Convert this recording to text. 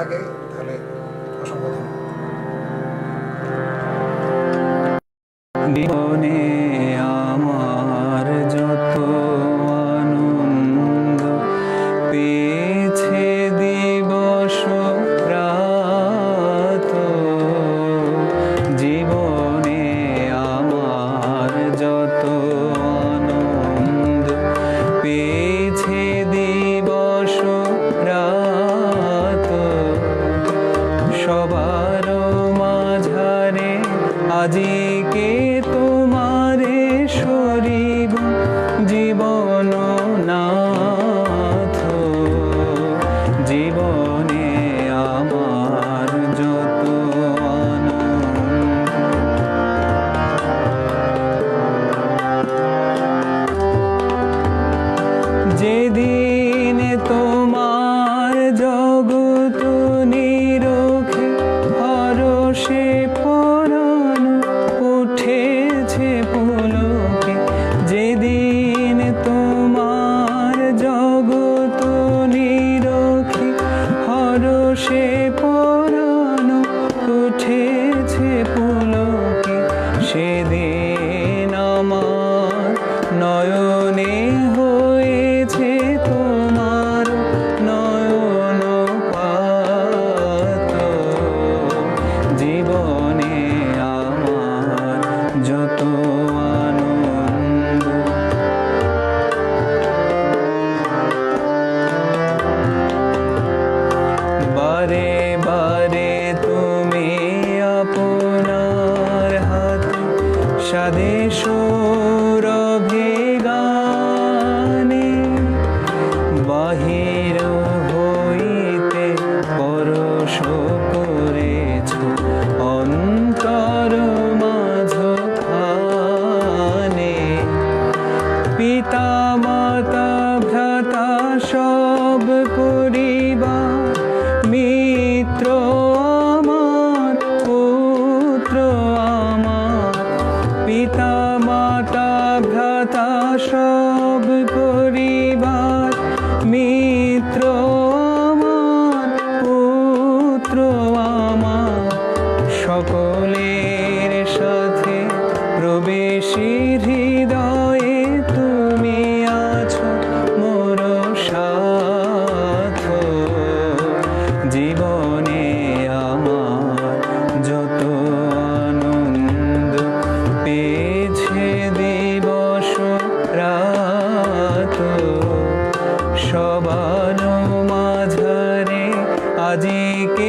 থাকে তাহলে অসংখ্য ধন্যবাদ। আজিকে তোমারে শরীব জীবন নাথ জীবনে আমার যত যেদিন স্বাদেশ গানে বাহির হইতে পরশ করেছ অন্তর মাঝ খানে পিতা মাতা ভ্রাতা সব করিবা, মিত্র পিতা মাতা ভ্রাতা সব পরিবার মিত্র আমার পুত্র আমার সকলের সবার মাঝারে আজিকে